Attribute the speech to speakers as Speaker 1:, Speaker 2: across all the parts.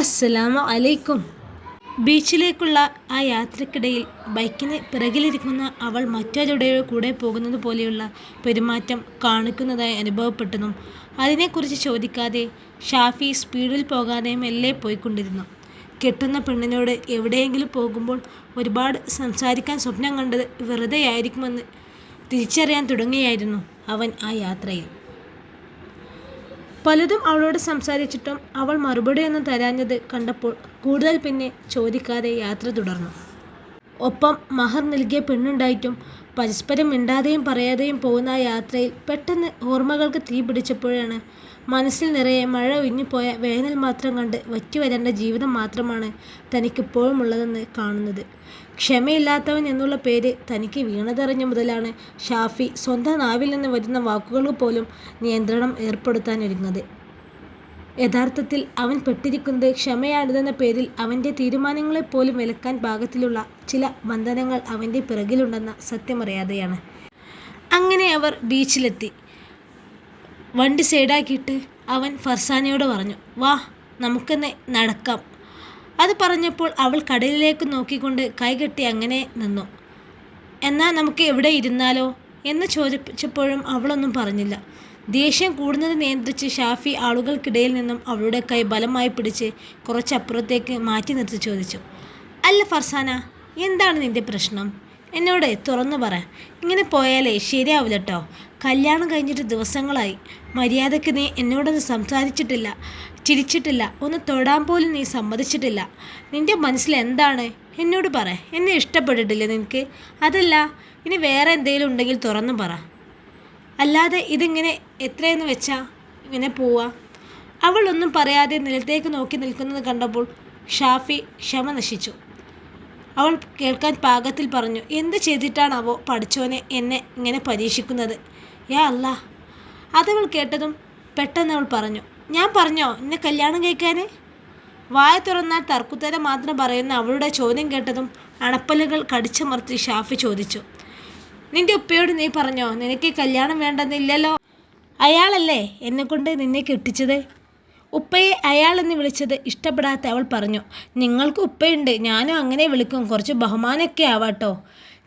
Speaker 1: അസ്സലാമു അലൈക്കും ബീച്ചിലേക്കുള്ള ആ യാത്രക്കിടയിൽ ബൈക്കിന് പിറകിലിരിക്കുന്ന അവൾ മറ്റൊരുടെ കൂടെ പോകുന്നത് പോലെയുള്ള പെരുമാറ്റം കാണിക്കുന്നതായി അനുഭവപ്പെട്ടതും അതിനെക്കുറിച്ച് ചോദിക്കാതെ ഷാഫി സ്പീഡിൽ പോകാതെ മെല്ലെ പോയിക്കൊണ്ടിരുന്നു. കെട്ടുന്ന പെണ്ണിനോട് എവിടെയെങ്കിലും പോകുമ്പോൾ ഒരുപാട് സംസാരിക്കാൻ സ്വപ്നം കണ്ടത് വെറുതെയായിരിക്കുമെന്ന് തിരിച്ചറിയാൻ തുടങ്ങിയായിരുന്നു അവൻ ആ യാത്രയിൽ. പലതും അവളോട് സംസാരിച്ചിട്ടും അവൾ മറുപടിയൊന്നും തരാഞ്ഞത് കണ്ടപ്പോൾ കൂടുതൽ പിന്നെ ചോദിക്കാതെ യാത്ര തുടർന്നു. ഒപ്പം മഹർ നൽകിയ പെണ്ണുണ്ടായിട്ടും പരസ്പരം മിണ്ടാതെയും പറയാതെയും പോകുന്ന ആ യാത്രയിൽ പെട്ടെന്ന് ഓർമ്മകൾക്ക് തീ പിടിച്ചപ്പോഴാണ് മനസ്സിൽ നിറയെ മഴ ഒഴിഞ്ഞുപോയ വേനൽ മാത്രം കണ്ട് വറ്റിവരേണ്ട ജീവിതം മാത്രമാണ് തനിക്കിപ്പോഴും ഉള്ളതെന്ന് കാണുന്നത്. ക്ഷമയില്ലാത്തവൻ എന്നുള്ള പേര് തനിക്ക് വീണതറിഞ്ഞ മുതലാണ് ഷാഫി സ്വന്തം നാവിൽ നിന്ന് വരുന്ന വാക്കുകൾ പോലും നിയന്ത്രണം ഏർപ്പെടുത്താനൊരുങ്ങുന്നത്. യഥാർത്ഥത്തിൽ അവൻ പെട്ടിരിക്കുന്നത് ക്ഷമയാണിതെന്ന പേരിൽ അവന്റെ തീരുമാനങ്ങളെ പോലും വിലക്കാൻ പാകത്തിലുള്ള ചില ബന്ധനങ്ങൾ അവന്റെ പിറകിലുണ്ടെന്ന സത്യമറിയാതെയാണ്. അങ്ങനെ അവർ ബീച്ചിലെത്തി. വണ്ടി സൈഡാക്കിയിട്ട് അവൻ ഫർസാനയോട് പറഞ്ഞു വാ നമുക്കെന്നെ നടക്കാം. അത് പറഞ്ഞപ്പോൾ അവൾ കടലിലേക്ക് നോക്കിക്കൊണ്ട് കൈകെട്ടി അങ്ങനെ നിന്നു. എന്നാൽ നമുക്ക് എവിടെ ഇരുന്നാലോ? എന്ന് ചോദിച്ചപ്പോഴും അവളൊന്നും പറഞ്ഞില്ല. ദേഷ്യം കൂടുന്നത് നിയന്ത്രിച്ച് ഷാഫി ആളുകൾക്കിടയിൽ നിന്നും അവളുടെ കൈ ബലമായി പിടിച്ച് കുറച്ചപ്പുറത്തേക്ക് മാറ്റി നിർത്തി ചോദിച്ചു അല്ല ഫർസാന എന്താണ് നിന്റെ പ്രശ്നം? എന്നോട് തുറന്നു പറ. ഇങ്ങനെ പോയാലേ ശരിയാവില്ല കേട്ടോ കല്യാണം കഴിഞ്ഞിട്ട് ദിവസങ്ങളായി. മര്യാദയ്ക്ക് നീ എന്നോടൊന്ന് സംസാരിച്ചിട്ടില്ല ചിരിച്ചിട്ടില്ല ഒന്ന് തൊടാൻ പോലും നീ സമ്മതിച്ചിട്ടില്ല. നിന്റെ മനസ്സിൽ എന്താണ്? എന്നോട് പറ. എന്നെ ഇഷ്ടപ്പെട്ടിട്ടില്ലേ നിനക്ക്? അതല്ല ഇനി വേറെ എന്തെങ്കിലും ഉണ്ടെങ്കിൽ തുറന്നു പറ. അല്ലാതെ ഇതിങ്ങനെ എത്രയെന്ന് വെച്ചാ ഇങ്ങനെ പോവാ. ഒന്നും പറയാതെ നിലത്തേക്ക് നോക്കി നിൽക്കുന്നത് കണ്ടപ്പോൾ ഷാഫി ക്ഷമ നശിച്ചു. അവൾ കേൾക്കാൻ പാകത്തിൽ പറഞ്ഞു എന്ത് ചെയ്തിട്ടാണാവോ പഠിച്ചോനെ എന്നെ ഇങ്ങനെ പരീക്ഷിക്കുന്നത്? യാ അല്ല. അതവൾ കേട്ടതും പെട്ടെന്ന് അവൾ പറഞ്ഞു ഞാൻ പറഞ്ഞോ എന്നെ കല്യാണം കഴിക്കാൻ വായ തുറന്നാൽ തർക്കുത്തരം മാത്രം പറയുന്ന അവളുടെ ചോദ്യം കേട്ടതും അണപ്പല്ലുകൾ കടിച്ചമർത്തി ഷാഫി ചോദിച്ചു നിന്റെ ഉപ്പയോട് നീ പറഞ്ഞോ നിനക്ക് കല്യാണം വേണ്ടെന്നില്ലല്ലോ? അയാളല്ലേ എന്നെക്കൊണ്ട് നിന്നെ കെട്ടിച്ചത്? ഉപ്പയെ അയാളെന്ന് വിളിച്ചത് ഇഷ്ടപ്പെടാത്ത അവൾ പറഞ്ഞു നിങ്ങൾക്ക് ഉപ്പയുണ്ട് ഞാനും അങ്ങനെ വിളിക്കും കുറച്ച് ബഹുമാനമൊക്കെ ആവാട്ടോ.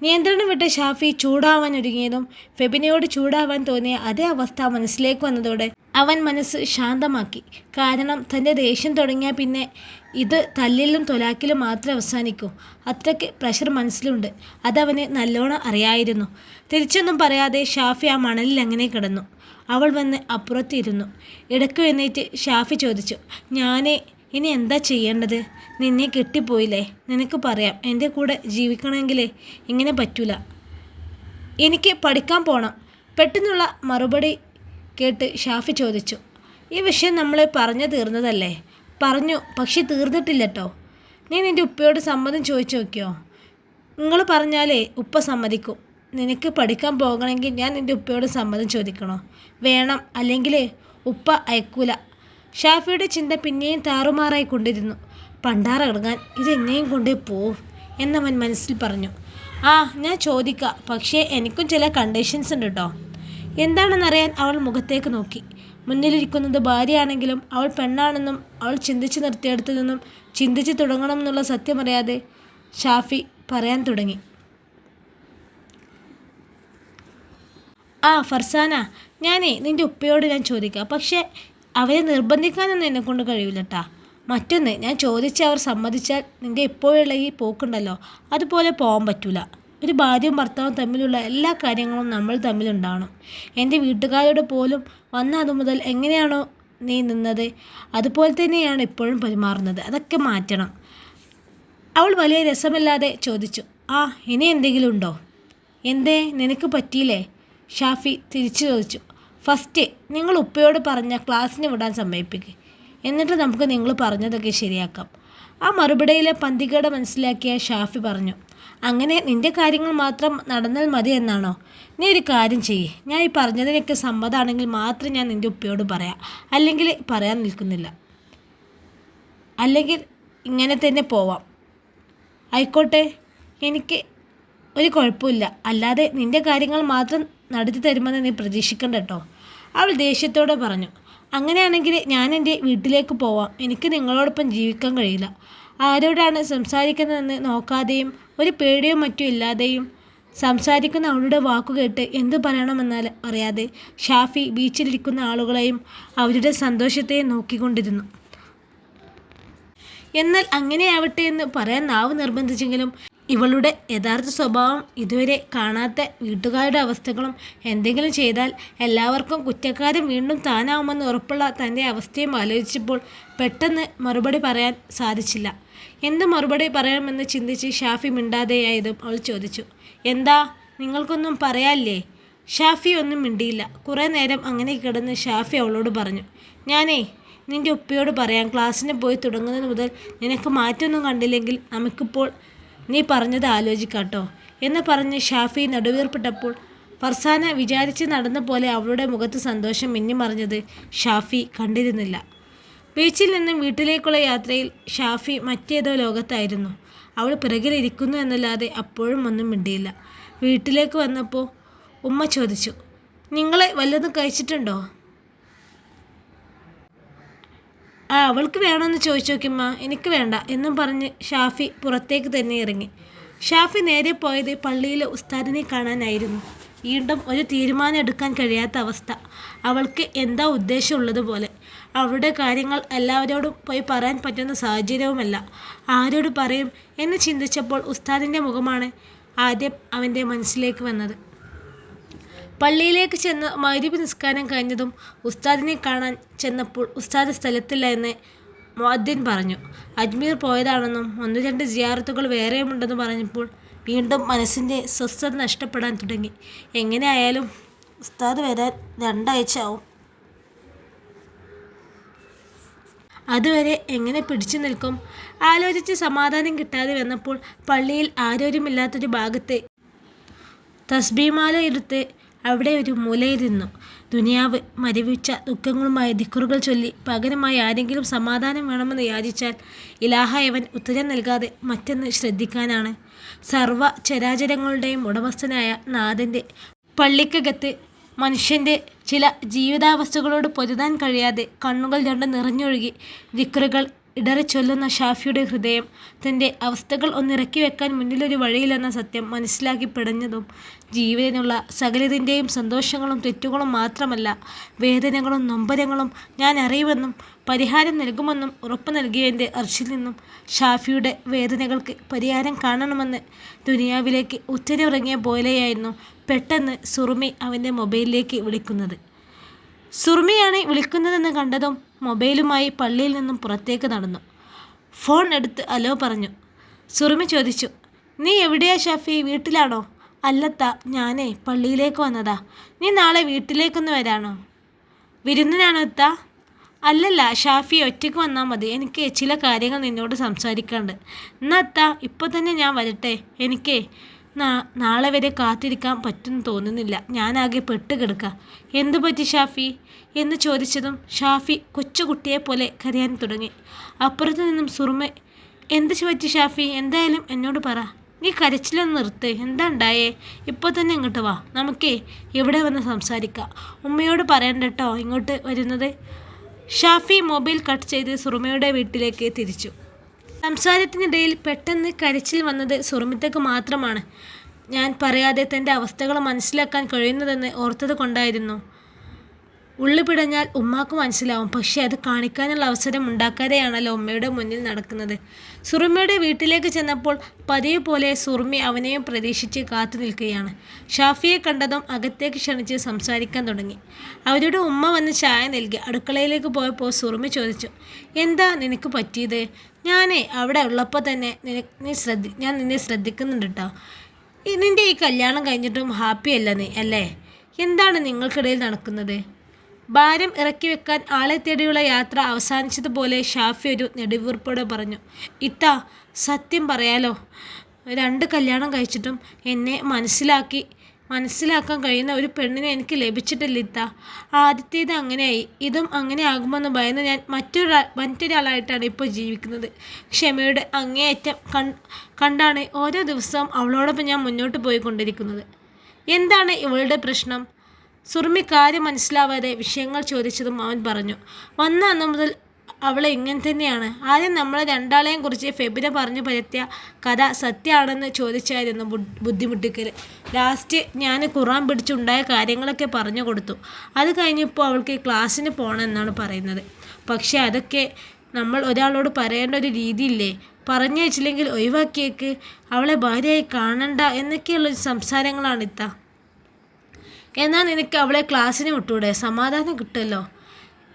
Speaker 1: നിയന്ത്രണം വിട്ട് ഷാഫി ചൂടാവാൻ ഒരുങ്ങിയതും ഫെബിനയോട് ചൂടാവാൻ തോന്നിയ അതേ അവസ്ഥ മനസ്സിലേക്ക് വന്നതോടെ അവൻ മനസ്സ് ശാന്തമാക്കി. കാരണം തന്റെ ദേഷ്യം തുടങ്ങിയാൽ പിന്നെ ഇത് തല്ലിലും തൊലാക്കിലും മാത്രമേ അവസാനിക്കൂ. അത്രയ്ക്ക് പ്രഷർ മനസ്സിലുണ്ട്. അതവന് നല്ലോണം അറിയായിരുന്നു. തിരിച്ചൊന്നും പറയാതെ ഷാഫി ആ മണലിൽ അങ്ങനെ കിടന്നു. അവൾ വന്ന് അപ്പുറത്തിരുന്നു. ഇടയ്ക്ക് എഴുന്നേറ്റ് ഷാഫി ചോദിച്ചു. ഞാനേ ഇനി എന്താ ചെയ്യേണ്ടത്? നിന്നെ കെട്ടിപ്പോയില്ലേ? നിനക്ക് പറയാം. എന്റെ കൂടെ ജീവിക്കണമെങ്കിലേ ഇങ്ങനെ പറ്റൂല. എനിക്ക് പഠിക്കാൻ പോകണം പെട്ടെന്നുള്ള മറുപടി കേട്ട് ഷാഫി ചോദിച്ചു. ഈ വിഷയം നമ്മൾ പറഞ്ഞു തീർന്നതല്ലേ? പറഞ്ഞു പക്ഷെ തീർന്നിട്ടില്ല കേട്ടോ നീ നിന്റെ ഉപ്പയോട് സമ്മതം ചോദിച്ചു നോക്കിയോ? നിങ്ങൾ പറഞ്ഞാലേ ഉപ്പ സമ്മതിക്കും. നിനക്ക് പഠിക്കാൻ പോകണമെങ്കിൽ ഞാൻ നിന്റെ ഉപ്പയോട് സമ്മതം ചോദിക്കണോ? വേണം. അല്ലെങ്കിൽ ഉപ്പ അയക്കൂല. ഷാഫിയുടെ ചിന്ത പിന്നെയും താറുമാറായി കൊണ്ടിരുന്നു. പണ്ടാറിറങ്ങാൻ ഇത് എന്നെയും കൊണ്ടേ പോവും എന്നവൻ മനസ്സിൽ പറഞ്ഞു. ആ ഞാൻ ചോദിക്കാം. പക്ഷേ എനിക്കും ചില കണ്ടീഷൻസ് ഉണ്ട് കേട്ടോ എന്താണെന്നറിയാൻ അവൾ മുഖത്തേക്ക് നോക്കി. മുന്നിലിരിക്കുന്നത് ഭാര്യയാണെങ്കിലും അവൾ പെണ്ണാണെന്നും അവൾ ചിന്തിച്ച് നിർത്തിയെടുത്തു നിന്നും ചിന്തിച്ച് തുടങ്ങണം എന്നുള്ള സത്യമറിയാതെ ഷാഫി പറയാൻ തുടങ്ങി. ആ ഫർസാന ഞാനേ നിന്റെ ഉപ്പയോട് ഞാൻ ചോദിക്കാം. പക്ഷേ അവരെ നിർബന്ധിക്കാനൊന്നും എന്നെക്കൊണ്ട് കഴിയില്ല കേട്ടാ മറ്റൊന്ന് ഞാൻ ചോദിച്ച് അവർ സമ്മതിച്ചാൽ നിന്റെ ഇപ്പോഴുള്ള ഈ പോക്കുണ്ടല്ലോ അതുപോലെ പോകാൻ പറ്റൂല. ഒരു ഭാര്യയും ഭർത്താവും തമ്മിലുള്ള എല്ലാ കാര്യങ്ങളും നമ്മൾ തമ്മിലുണ്ടാവണം എന്റെ വീട്ടുകാരോട് പോലും വന്ന അത് മുതൽ എങ്ങനെയാണോ നീ നിന്നത് അതുപോലെ തന്നെയാണ് ഇപ്പോഴും പെരുമാറുന്നത്. അതൊക്കെ മാറ്റണം. അവൾ വലിയ രസമില്ലാതെ ചോദിച്ചു ആ ഇനി എന്തെങ്കിലും ഉണ്ടോ? എന്തേ നിനക്ക് പറ്റിയില്ലേ? ഷാഫി തിരിച്ചു ചോദിച്ചു ഫസ്റ്റ് നിങ്ങൾ ഉപ്പയോട് പറഞ്ഞ ക്ലാസ്സിന് വിടാൻ സമ്മതിപ്പിക്കുക എന്നിട്ട് നമുക്ക് നിങ്ങൾ പറഞ്ഞതൊക്കെ ശരിയാക്കാം. ആ മറുപടിയിലെ പന്തികേട് മനസ്സിലാക്കിയ ഷാഫി പറഞ്ഞു അങ്ങനെ നിന്റെ കാര്യങ്ങൾ മാത്രം നടന്നാൽ മതി എന്നാണോ? നീ ഒരു കാര്യം ചെയ്യേ. ഞാൻ ഈ പറഞ്ഞതിനൊക്കെ സമ്മതമാണെങ്കിൽ മാത്രം ഞാൻ നിന്റെ ഉപ്പയോട് പറയാം. അല്ലെങ്കിൽ പറയാൻ നിൽക്കുന്നില്ല. അല്ലെങ്കിൽ ഇങ്ങനെ തന്നെ പോവാം. ആയിക്കോട്ടെ. എനിക്ക് ഒരു കുഴപ്പമില്ല. അല്ലാതെ നിന്റെ കാര്യങ്ങൾ മാത്രം നടത്തി തരുമെന്ന് നീ പ്രതീക്ഷിക്കണ്ട കേട്ടോ അവൾ ദേഷ്യത്തോടെ പറഞ്ഞു അങ്ങനെയാണെങ്കിൽ ഞാൻ എന്റെ വീട്ടിലേക്ക് പോവാം. എനിക്ക് നിങ്ങളോടൊപ്പം ജീവിക്കാൻ കഴിയില്ല. ആരോടാണ് സംസാരിക്കുന്നതെന്ന് നോക്കാതെയും ഒരു പേടിയോ മറ്റോ ഇല്ലാതെയും സംസാരിക്കുന്ന അവളുടെ വാക്കുകേട്ട് എന്തു പറയണമെന്നാൽ അറിയാതെ ഷാഫി ബീച്ചിലിരിക്കുന്ന ആളുകളെയും അവരുടെ സന്തോഷത്തെയും നോക്കിക്കൊണ്ടിരുന്നു. എന്നാൽ അങ്ങനെയാവട്ടെ എന്ന് പറയാൻ നാവ് നിർബന്ധിച്ചെങ്കിലും ഇവളുടെ യഥാർത്ഥ സ്വഭാവം ഇതുവരെ കാണാത്ത വീട്ടുകാരുടെ അവസ്ഥകളും എന്തെങ്കിലും ചെയ്താൽ എല്ലാവർക്കും കുറ്റക്കാരൻ വീണ്ടും താനാവുമെന്ന് ഉറപ്പുള്ള തന്റെ അവസ്ഥയും ആലോചിച്ചപ്പോൾ പെട്ടെന്ന് മറുപടി പറയാൻ സാധിച്ചില്ല. എന്ത് മറുപടി പറയാമെന്ന് ചിന്തിച്ച് ഷാഫി മിണ്ടാതെയായതും അവൾ ചോദിച്ചു. എന്താ? നിങ്ങൾക്കൊന്നും പറയാല്ലേ ഷാഫി ഒന്നും മിണ്ടിയില്ല. കുറേ നേരം അങ്ങനെ കിടന്ന് ഷാഫി അവളോട് പറഞ്ഞു. ഞാനേ നിന്റെ ഉപ്പയോട് പറയാം. ക്ലാസ്സിന് പോയി തുടങ്ങുന്നത് മുതൽ നിനക്ക് മാറ്റമൊന്നും കണ്ടില്ലെങ്കിൽ നമുക്കിപ്പോൾ നീ പറഞ്ഞത് ആലോചിക്കാട്ടോ എന്ന് പറഞ്ഞ് ഷാഫി നടുവീർപ്പിട്ടപ്പോൾ ഫർസാന വിചാരിച്ച് നടന്ന പോലെ അവളുടെ മുഖത്ത് സന്തോഷം മിന്നിമറിഞ്ഞത് ഷാഫി കണ്ടിരുന്നില്ല. ബീച്ചിൽ നിന്നും വീട്ടിലേക്കുള്ള യാത്രയിൽ ഷാഫി മറ്റേതോ ലോകത്തായിരുന്നു. അവൾ പിറകിലിരിക്കുന്നു എന്നല്ലാതെ അപ്പോഴും ഒന്നും മിണ്ടിയില്ല. വീട്ടിലേക്ക് വന്നപ്പോൾ ഉമ്മ ചോദിച്ചു നിങ്ങളെ വല്ലതും കഴിച്ചിട്ടുണ്ടോ? ആ അവൾക്ക് വേണമെന്ന് ചോദിച്ചു നോക്കിമ്മ എനിക്ക് വേണ്ട എന്നും പറഞ്ഞ് ഷാഫി പുറത്തേക്ക് തന്നെ ഇറങ്ങി. ഷാഫി നേരെ പോയത് പള്ളിയിലെ ഉസ്താദിനെ കാണാനായിരുന്നു. വീണ്ടും ഒരു തീരുമാനം എടുക്കാൻ കഴിയാത്ത അവസ്ഥ. അവൾക്ക് എന്താ ഉദ്ദേശമുള്ളതുപോലെ അവളുടെ കാര്യങ്ങൾ എല്ലാവരോടും പോയി പറയാൻ പറ്റുന്ന സാഹചര്യവുമല്ല. ആരോട് പറയും എന്ന് ചിന്തിച്ചപ്പോൾ ഉസ്താദിന്റെ മുഖമാണ് ആദ്യം അവന്റെ മനസ്സിലേക്ക് വന്നത്. പള്ളിയിലേക്ക് ചെന്ന് മൈരീബ് നിസ്കാരം കഴിഞ്ഞതും ഉസ്താദിനെ കാണാൻ ചെന്നപ്പോൾ ഉസ്താദ് സ്ഥലത്തില്ല എന്ന് മുഅദ്ദിൻ പറഞ്ഞു. അജ്മീർ പോയതാണെന്നും ഒന്ന് രണ്ട് ജിയാറത്തുകൾ വേറെയുമുണ്ടെന്നും പറഞ്ഞപ്പോൾ വീണ്ടും മനസ്സിന്റെ സ്വസ്ഥത നഷ്ടപ്പെടാൻ തുടങ്ങി. എങ്ങനെയായാലും ഉസ്താദ് വരാൻ രണ്ടാഴ്ച ആവും. അതുവരെ എങ്ങനെ പിടിച്ചു നിൽക്കും? ആലോചിച്ച് സമാധാനം കിട്ടാതെ വന്നപ്പോൾ പള്ളിയിൽ ആരോരുമില്ലാത്തൊരു ഭാഗത്തെ തസ്ബീമാല എടുത്ത് അവിടെ ഒരു മൂലയിരുന്നു. ദുനിയാവ് മരവിച്ച ദുഃഖങ്ങളുമായ ദിക്കുറുകൾ ചൊല്ലി പകരമായി ആരെങ്കിലും സമാധാനം വേണമെന്ന് യാചിച്ചാൽ ഇലാഹയവൻ ഉത്തരം നൽകാതെ മറ്റൊന്ന് ശ്രദ്ധിക്കാനാണ്. സർവ ചരാചരങ്ങളുടെയും ഉടമസ്ഥനായ നാഥന്റെ പള്ളിക്കകത്ത് മനുഷ്യന്റെ ചില ജീവിതാവസ്ഥകളോട് പൊരുതാൻ കഴിയാതെ കണ്ണുകൾ രണ്ട് നിറഞ്ഞൊഴുകി ദിക്റുകൾ ഇടറി ചൊല്ലുന്ന ഷാഫിയുടെ ഹൃദയം തന്റെ അവസ്ഥകൾ ഒന്നിറക്കി വെക്കാൻ മുന്നിലൊരു വഴിയില്ലെന്ന സത്യം മനസ്സിലാക്കി പിടഞ്ഞതും ജീവിതത്തിനുള്ള സകലതിന്റെയും സന്തോഷങ്ങളും തെറ്റുകളും മാത്രമല്ല വേദനകളും നൊമ്പരങ്ങളും ഞാൻ അറിയുമെന്നും പരിഹാരം നൽകുമെന്നും ഉറപ്പ് നൽകിയതിന്റെ അർച്ചിൽ നിന്നും ഷാഫിയുടെ വേദനകൾക്ക് പരിഹാരം കാണണമെന്ന് ദുനിയാവിലേക്ക് ഉത്തരവിറങ്ങിയ പോലെയായിരുന്നു പെട്ടെന്ന് സുറുമി അവന്റെ മൊബൈലിലേക്ക് വിളിക്കുന്നത്. സുറുമിയാണ് വിളിക്കുന്നതെന്ന് കണ്ടതും മൊബൈലുമായി പള്ളിയിൽ നിന്നും പുറത്തേക്ക് നടന്നു. ഫോൺ എടുത്ത് അലോ പറഞ്ഞു. സുറുമി ചോദിച്ചു നീ എവിടെയാ ഷാഫി? വീട്ടിലാണോ? അല്ലത്ത ഞാനേ പള്ളിയിലേക്ക് വന്നതാ. നീ നാളെ വീട്ടിലേക്കൊന്ന് വരാണോ? വിരുന്നിനാണോ എത്താ അല്ലല്ല ഷാഫി ഒറ്റയ്ക്ക് വന്നാൽ മതി. എനിക്ക് ചില കാര്യങ്ങൾ നിന്നോട് സംസാരിക്കാണ്ട് എന്നാ എത്താ ഇപ്പോൾ തന്നെ ഞാൻ വരട്ടെ. എനിക്കേ നാളെ വരെ കാത്തിരിക്കാൻ പറ്റുമെന്ന് തോന്നുന്നില്ല. ഞാനാകെ പെട്ട് കിടക്കുക എന്തു പറ്റി ഷാഫി? എന്ന് ചോദിച്ചതും ഷാഫി കൊച്ചുകുട്ടിയെ പോലെ കരയാൻ തുടങ്ങി. അപ്പുറത്ത് നിന്നും സുറുമ എന്ത് പറ്റി ഷാഫി? എന്തായാലും എന്നോട് പറ. നീ കരച്ചിലൊന്ന് നിർത്ത്. എന്താ ഉണ്ടായേ? ഇപ്പോൾ തന്നെ ഇങ്ങോട്ട് വാ. നമുക്കേ ഇവിടെ വന്ന് സംസാരിക്കാം. ഉമ്മയോട് പറയണ്ട കേട്ടോ ഇങ്ങോട്ട് വരുന്നത്. ഷാഫി മൊബൈൽ കട്ട് ചെയ്ത് സുറുമയുടെ വീട്ടിലേക്ക് തിരിച്ചു. സംസാരത്തിനിടയിൽ പെട്ടെന്ന് കരച്ചിൽ വന്നത് സുറമിത്തക്ക് മാത്രമാണ്. ഞാൻ പറയാതെ തന്റെ അവസ്ഥകൾ മനസ്സിലാക്കാൻ കഴിയുന്നതെന്ന് ഓർത്തത് കൊണ്ടായിരുന്നു. ഉള്ളു പിടഞ്ഞാൽ ഉമ്മാക്ക് മനസ്സിലാവും. പക്ഷേ അത് കാണിക്കാനുള്ള അവസരം ഉണ്ടാക്കാതെയാണല്ലോ ഉമ്മയുടെ മുന്നിൽ നടക്കുന്നത്. സുറുമയുടെ വീട്ടിലേക്ക് ചെന്നപ്പോൾ പതിവ് പോലെ സുറുമി അവനെയും പ്രതീക്ഷിച്ച് കാത്തു നിൽക്കുകയാണ്. ഷാഫിയെ കണ്ടതും അകത്തേക്ക് ക്ഷണിച്ച് സംസാരിക്കാൻ തുടങ്ങി. അവരുടെ ഉമ്മ വന്ന് ചായ നൽകി. അടുക്കളയിലേക്ക് പോയപ്പോൾ സുറുമി ചോദിച്ചു എന്താ നിനക്ക് പറ്റിയത്? ഞാനേ അവിടെ ഉള്ളപ്പോൾ തന്നെ നിന നീ ശ്രദ്ധി ഞാൻ നിന്നെ ശ്രദ്ധിക്കുന്നുണ്ട് കേട്ടോ നിന്റെ ഈ കല്യാണം കഴിഞ്ഞിട്ടും ഹാപ്പി അല്ല നീ അല്ലേ? എന്താണ് നിങ്ങൾക്കിടയിൽ നടക്കുന്നത്? ഭാരം ഇറക്കി വെക്കാൻ ആളെ തേടിയുള്ള യാത്ര അവസാനിച്ചതുപോലെ ഷാഫി ഒരു നെടുവീർപ്പോടെ പറഞ്ഞു ഇത്ത സത്യം പറയാലോ രണ്ട് കല്യാണം കഴിച്ചിട്ടും എന്നെ മനസ്സിലാക്കി മനസ്സിലാക്കാൻ കഴിയുന്ന ഒരു പെണ്ണിനെ എനിക്ക് ലഭിച്ചിട്ടില്ല ഇത്ത. ആദ്യത്തേത് അങ്ങനെയായി. ഇതും അങ്ങനെ ആകുമെന്ന് ഭയന്ന് ഞാൻ മറ്റൊരാ മറ്റൊരാളായിട്ടാണ് ഇപ്പോൾ ജീവിക്കുന്നത്. ക്ഷമയുടെ അങ്ങേയറ്റം കണ്ടാണ് ഓരോ ദിവസവും അവളോടൊപ്പം ഞാൻ മുന്നോട്ട് പോയിക്കൊണ്ടിരിക്കുന്നത്. എന്താണ് ഇവളുടെ പ്രശ്നം? സുറുമി കാര്യം മനസ്സിലാവാതെ വിഷയങ്ങൾ ചോദിച്ചതും അവൻ പറഞ്ഞു. വന്ന അന്ന് മുതൽ അവളെ ഇങ്ങനെ തന്നെയാണ്. ആദ്യം നമ്മൾ രണ്ടാളെയും കുറിച്ച് ഫെബിന പറഞ്ഞു പരത്തിയ കഥ സത്യമാണെന്ന് ചോദിച്ചായിരുന്നു ബുദ്ധിമുട്ടിക്കൽ ലാസ്റ്റ് ഞാൻ ഖുറാൻ പിടിച്ചുണ്ടായ കാര്യങ്ങളൊക്കെ പറഞ്ഞു കൊടുത്തു. അത് കഴിഞ്ഞപ്പോൾ അവൾക്ക് ക്ലാസ്സിന് പോകണമെന്നാണ് പറയുന്നത്. പക്ഷേ അതൊക്കെ നമ്മൾ ഒരാളോട് പറയേണ്ട ഒരു രീതിയില്ലേ? പറഞ്ഞു വെച്ചില്ലെങ്കിൽ ഒഴിവാക്കിയേക്ക്. അവളെ ഭാര്യയായി കാണണ്ട എന്നൊക്കെയുള്ള സംസാരങ്ങളാണ് ഇത്ത എന്നാൽ നിനക്ക് അവളെ ക്ലാസ്സിന് വിട്ടൂടെ? സമാധാനം കിട്ടുമല്ലോ?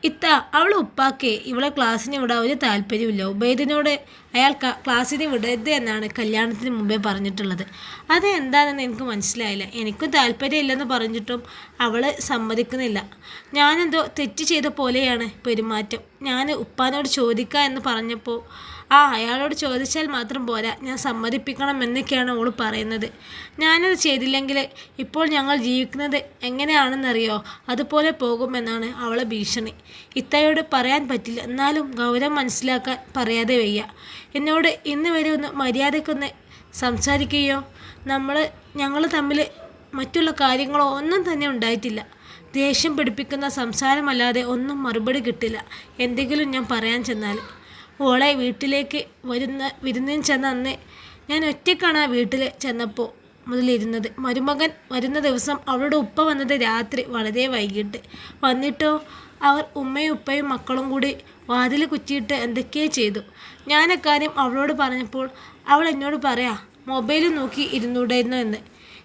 Speaker 1: ഇത്ത അവൾ ഉപ്പാക്കേ ഇവളെ ക്ലാസ്സിന് വിടാൻ ഒരു താല്പര്യമില്ല ഉബൈദിനോട് അയാൾ ക്ലാസ്സിന് വിടരുത് എന്നാണ് കല്യാണത്തിന് മുമ്പേ പറഞ്ഞിട്ടുള്ളത്. അത് എന്താണെന്ന് എനിക്ക് മനസ്സിലായില്ല. എനിക്കും താല്പര്യമില്ലെന്ന് പറഞ്ഞിട്ടും അവൾ സമ്മതിക്കുന്നില്ല. ഞാനെന്തോ തെറ്റ് ചെയ്ത പോലെയാണ് പെരുമാറ്റം. ഞാൻ ഉപ്പാനോട് ചോദിക്കുക എന്ന് പറഞ്ഞപ്പോൾ ആ അയാളോട് ചോദിച്ചാൽ മാത്രം പോരാ. ഞാൻ സമ്മതിപ്പിക്കണം എന്നൊക്കെയാണ് അവൾ പറയുന്നത്. ഞാനത് ചെയ്തില്ലെങ്കിൽ ഇപ്പോൾ ഞങ്ങൾ ജീവിക്കുന്നത് എങ്ങനെയാണെന്നറിയോ? അതുപോലെ പോകുമെന്നാണ് അവളെ ഭീഷണി. ഇത്തയോട് പറയാൻ പറ്റില്ല. എന്നാലും ഗൗരവം മനസ്സിലാക്കാൻ പറയാതെ വയ്യ. എന്നോട് ഇന്ന് വരെ ഒന്ന് മര്യാദയ്ക്കൊന്ന് സംസാരിക്കുകയോ? നമ്മൾ ഞങ്ങൾ തമ്മിൽ മറ്റുള്ള കാര്യങ്ങളോ ഒന്നും തന്നെ ഉണ്ടായിട്ടില്ല. ദേഷ്യം പിടിപ്പിക്കുന്ന സംസാരമല്ലാതെ ഒന്നും മറുപടി കിട്ടില്ല. എന്തെങ്കിലും ഞാൻ പറയാൻ ചെന്നാൽ. ഓളെ വീട്ടിലേക്ക് വരുന്ന വിരുന്നിന് ചെന്ന അന്ന് ഞാൻ ഒറ്റയ്ക്കാണ് ആ വീട്ടിൽ ചെന്നപ്പോൾ മുതലിരുന്നത്. മരുമകൻ വരുന്ന ദിവസം അവളുടെ ഉപ്പ വന്നത് രാത്രി വളരെ വൈകിട്ട്. വന്നിട്ടോ അവർ ഉമ്മയും ഉപ്പയും മക്കളും കൂടി വാതിൽ കുറ്റിയിട്ട് എന്തൊക്കെയോ ചെയ്തു. ഞാൻ അക്കാര്യം അവളോട് പറഞ്ഞപ്പോൾ അവൾ എന്നോട് പറയാ മൊബൈൽ നോക്കി ഇരുന്നൂടായിരുന്നു എന്ന്.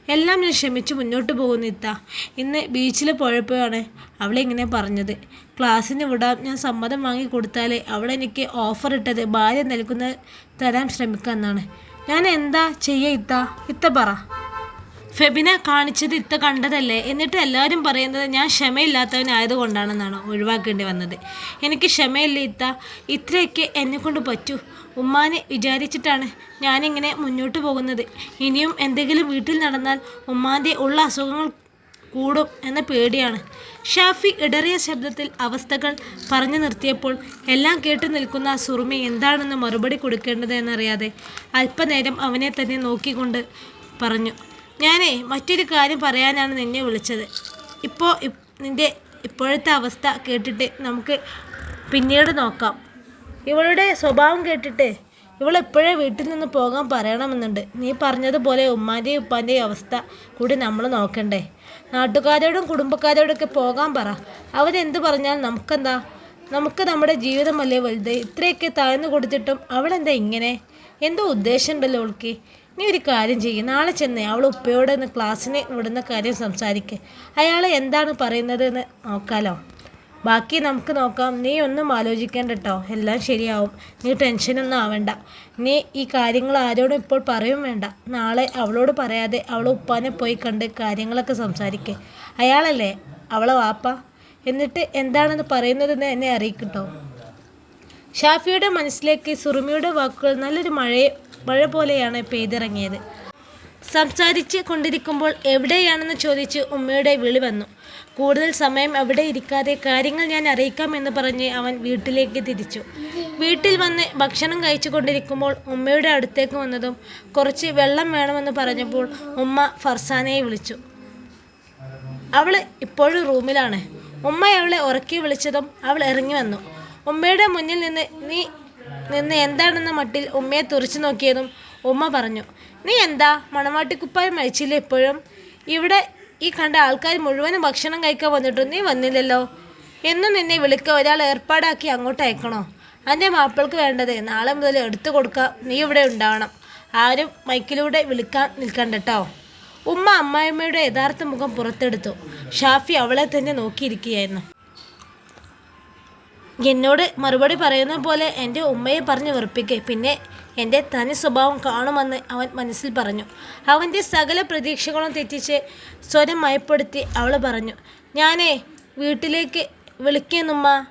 Speaker 1: എല്ലാം ഞാൻ ക്ഷമിച്ച് മുന്നോട്ട് പോകുന്നു ഇത്ത. ഇന്ന് ബീച്ചിൽ പോയപ്പോഴാണ് അവളിങ്ങനെ പറഞ്ഞത്. ക്ലാസ്സിന് വിടാം ഞാൻ സമ്മതം വാങ്ങി കൊടുത്താലേ അവളെനിക്ക് ഓഫർ ഇട്ടത് ഭാര്യ നൽകുന്ന തരാൻ ശ്രമിക്കാമെന്നാണ് ഞാൻ എന്താ ചെയ്യുക ഇത്ത? ഇത്ത പറ. ഫെബിന കാണിച്ചത് ഇത്ത കണ്ടതല്ലേ? എന്നിട്ട് എല്ലാവരും പറയുന്നത് ഞാൻ ക്ഷമയില്ലാത്തവനായതുകൊണ്ടാണെന്നാണ് ഒഴിവാക്കേണ്ടി വന്നത്. എനിക്ക് ക്ഷമയില്ല ഇത്ത? ഇത്രയൊക്കെ എന്നെക്കൊണ്ട് പറ്റൂ? ഉമ്മാനെ വിചാരിച്ചിട്ടാണ് ഞാനിങ്ങനെ മുന്നോട്ട് പോകുന്നത്. ഇനിയും എന്തെങ്കിലും വീട്ടിൽ നടന്നാൽ ഉമ്മാന്റെ ഉള്ള അസുഖങ്ങൾ കൂടും എന്ന പേടിയാണ്. ഷാഫി ഇടറിയ ശബ്ദത്തിൽ അവസ്ഥകൾ പറഞ്ഞു നിർത്തിയപ്പോൾ എല്ലാം കേട്ടു നിൽക്കുന്ന സുറുമി എന്താണെന്ന് മറുപടി കൊടുക്കേണ്ടത് എന്നറിയാതെ അല്പനേരം അവനെ തന്നെ നോക്കിക്കൊണ്ട് പറഞ്ഞു ഞാനേ മറ്റൊരു കാര്യം പറയാനാണ് നിന്നെ വിളിച്ചത്. ഇപ്പോൾ നിന്റെ ഇപ്പോഴത്തെ അവസ്ഥ കേട്ടിട്ട് നമുക്ക് പിന്നീട് നോക്കാം. ഇവളുടെ സ്വഭാവം കേട്ടിട്ട് ഇവൾ എപ്പോഴേ വീട്ടിൽ നിന്ന് പോകാൻ പറയണമെന്നുണ്ട്. നീ പറഞ്ഞതുപോലെ ഉമ്മാന്റെയും ഉപ്പാന്റെയും അവസ്ഥ കൂടി നമ്മൾ നോക്കണ്ടേ. നാട്ടുകാരോടും കുടുംബക്കാരോടൊക്കെ പോകാൻ പറ. അവരെന്ത് പറഞ്ഞാൽ നമുക്കെന്താ? നമുക്ക് നമ്മുടെ ജീവിതമല്ലേ വലുത്? ഇത്രയൊക്കെ താഴ്ന്നു കൊടുത്തിട്ടും അവളെന്താ ഇങ്ങനെ? എന്തോ ഉദ്ദേശമുണ്ടല്ലോ അവൾക്ക്. നീ ഒരു കാര്യം ചെയ്യും. നാളെ ചെന്ന് അവൾ ഉപ്പയോട് ഒന്ന് ക്ലാസ്സിന് വിടുന്ന കാര്യം സംസാരിക്കുക അയാൾ എന്താണ് പറയുന്നത് എന്ന് നോക്കാലോ. ബാക്കി നമുക്ക് നോക്കാം. നീ ഒന്നും ആലോചിക്കേണ്ട കേട്ടോ എല്ലാം ശരിയാവും. നീ ടെൻഷനൊന്നും ആവണ്ട. നീ ഈ കാര്യങ്ങൾ ആരോടും ഇപ്പോൾ പറയും വേണ്ട. നാളെ അവളോട് പറയാതെ അവൾ ഉപ്പാനെ പോയി കണ്ട് കാര്യങ്ങളൊക്കെ സംസാരിക്കേ. അയാളല്ലേ? അവളെ വാപ്പ? എന്നിട്ട് എന്താണെന്ന് പറയുന്നതെന്ന് എന്നെ അറിയിക്കട്ടോ ഷാഫിയുടെ മനസ്സിലേക്ക് സുറുമിയുടെ വാക്കുകൾ നല്ലൊരു മഴയെ മഴ പോലെയാണ് പെയ്തിറങ്ങിയത്. സംസാരിച്ച് കൊണ്ടിരിക്കുമ്പോൾ എവിടെയാണെന്ന് ചോദിച്ച് ഉമ്മയുടെ വിളി വന്നു. കൂടുതൽ സമയം അവിടെ ഇരിക്കാതെ കാര്യങ്ങൾ ഞാൻ അറിയിക്കാം എന്ന് പറഞ്ഞ് അവൻ വീട്ടിലേക്ക് തിരിച്ചു. വീട്ടിൽ വന്ന് ഭക്ഷണം കഴിച്ചു കൊണ്ടിരിക്കുമ്പോൾ ഉമ്മയുടെ അടുത്തേക്ക് വന്നതും കുറച്ച് വെള്ളം വേണമെന്ന് പറഞ്ഞപ്പോൾ ഉമ്മ ഫർസാനയെ വിളിച്ചു. അവൾ ഇപ്പോഴും റൂമിലാണ്. ഉമ്മ അവളെ ഉറക്കി വിളിച്ചതും അവൾ ഇറങ്ങി വന്നു. ഉമ്മയുടെ മുന്നിൽ നിന്ന് നീ നിന്ന് എന്താണെന്ന മട്ടിൽ ഉമ്മയെ തുറച്ചു നോക്കിയതും ഉമ്മ പറഞ്ഞു നീ എന്താ? മണവാട്ടിക്കുപ്പായം അയച്ചില്ല ഇപ്പോഴും? ഇവിടെ ഈ കണ്ട ആൾക്കാർ മുഴുവനും ഭക്ഷണം കഴിക്കാൻ വന്നിട്ടും നീ വന്നില്ലല്ലോ? എന്നും നിന്നെ വിളിക്ക ഒരാൾ ഏർപ്പാടാക്കി അങ്ങോട്ട് അയക്കണോ? എന്റെ മാപ്പിൾക്ക് വേണ്ടത് നാളെ മുതൽ എടുത്തു കൊടുക്കുക നീ ഇവിടെ ഉണ്ടാവണം. ആരും മൈക്കിലൂടെ വിളിക്കാൻ നിൽക്കണ്ടട്ടോ. ഉമ്മ അമ്മായിമ്മയുടെ യഥാർത്ഥ മുഖം പുറത്തെടുത്തു. ഷാഫി അവളെ തന്നെ നോക്കിയിരിക്കുകയായിരുന്നു. എന്നോട് മറുപടി പറയുന്ന പോലെ എന്റെ ഉമ്മയെ പറഞ്ഞ് വെറുപ്പിക്കേ. പിന്നെ എന്റെ തനി സ്വഭാവം കാണുമെന്ന് അവൻ മനസ്സിൽ പറഞ്ഞു. അവന്റെ സകല പ്രതീക്ഷകളും തെറ്റിച്ച് സ്വരം മയപ്പെടുത്തി അവൾ പറഞ്ഞു ഞാനേ വീട്ടിലേക്ക് വിളിക്കുന്നുമ്മ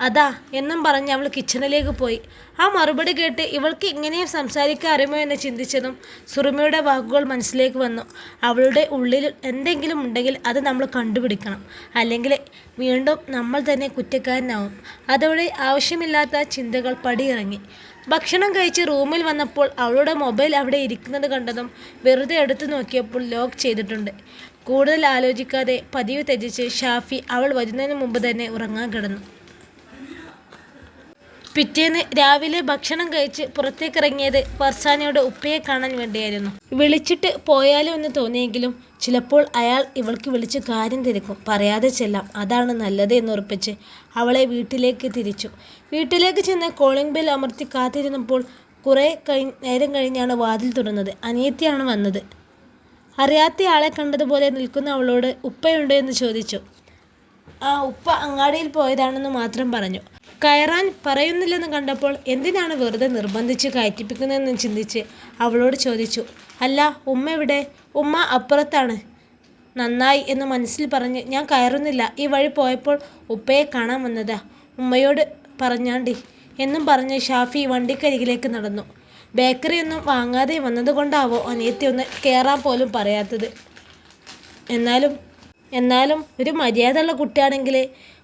Speaker 1: അതാ എന്നും പറഞ്ഞ് അവൾ കിച്ചണിലേക്ക് പോയി. ആ മറുപടി കേട്ട് ഇവൾക്ക് ഇങ്ങനെയും സംസാരിക്കാൻ അറിയുമോ എന്ന് ചിന്തിച്ചതും സുറുമയുടെ വാക്കുകൾ മനസ്സിലേക്ക് വന്നു. അവളുടെ ഉള്ളിൽ എന്തെങ്കിലും ഉണ്ടെങ്കിൽ അത് നമ്മൾ കണ്ടുപിടിക്കണം. അല്ലെങ്കിൽ വീണ്ടും നമ്മൾ തന്നെ കുറ്റക്കാരനാവും. അതോടെ ആവശ്യമില്ലാത്ത ചിന്തകൾ പടിയിറങ്ങി. ഭക്ഷണം കഴിച്ച് റൂമിൽ വന്നപ്പോൾ അവളുടെ മൊബൈൽ അവിടെ ഇരിക്കുന്നത് കണ്ടതും വെറുതെ എടുത്തു നോക്കിയപ്പോൾ ലോക്ക് ചെയ്തിട്ടുണ്ട്. കൂടുതൽ ആലോചിക്കാതെ പതിവ് ത്യജിച്ച് ഷാഫി അവൾ വരുന്നതിന് മുമ്പ് തന്നെ ഉറങ്ങാൻ കിടന്നു. പിറ്റേന്ന് രാവിലെ ഭക്ഷണം കഴിച്ച് പുറത്തേക്കിറങ്ങിയത് ഫർസാനയുടെ ഉപ്പയെ കാണാൻ വേണ്ടിയായിരുന്നു. വിളിച്ചിട്ട് പോയാലോ എന്ന് തോന്നിയെങ്കിലും ചിലപ്പോൾ അയാൾ ഇവൾക്ക് വിളിച്ച് കാര്യം തിരക്കും. പറയാതെ ചെല്ലാം. അതാണ് നല്ലത് എന്നുറപ്പിച്ച് അവളെ വീട്ടിലേക്ക് തിരിച്ചു. വീട്ടിലേക്ക് ചെന്ന് കോളിംഗ് ബെൽ അമർത്തി കാത്തിരുന്നപ്പോൾ കുറേ കഴി നേരം കഴിഞ്ഞാണ് വാതിൽ തുറന്നത്. അനിയത്തിയാണ് വന്നത്. അറിയാത്തയാളെ കണ്ടതുപോലെ നിൽക്കുന്ന അവളോട് ഉപ്പയുണ്ടോ എന്ന് ചോദിച്ചു. ആ ഉപ്പ അങ്ങാടിയിൽ പോയതാണെന്ന് മാത്രം പറഞ്ഞു. കയറാൻ പറയുന്നില്ലെന്ന് കണ്ടപ്പോൾ എന്തിനാണ് വെറുതെ നിർബന്ധിച്ച് കയറ്റിപ്പിക്കുന്നതെന്ന് ചിന്തിച്ച് അവളോട് ചോദിച്ചു. അല്ല ഉമ്മ എവിടെ? ഉമ്മ അപ്പുറത്താണ്. നന്നായി എന്ന് മനസ്സിൽ പറഞ്ഞ് ഞാൻ കയറുന്നില്ല. ഈ വഴി പോയപ്പോൾ ഉപ്പയെ കാണാൻ വന്നതാ. ഉമ്മയോട് പറഞ്ഞാണ്ടി. എന്നും പറഞ്ഞ് ഷാഫി വണ്ടിക്കരികിലേക്ക് നടന്നു. ബേക്കറി ഒന്നും വാങ്ങാതെ വന്നതുകൊണ്ടാവോ അനിയത്തി ഒന്ന് കയറാൻ പോലും പറയാത്തത്? എന്നാലും എന്നാലും ഒരു മര്യാദയുള്ള കുട്ടിയാണെങ്കിൽ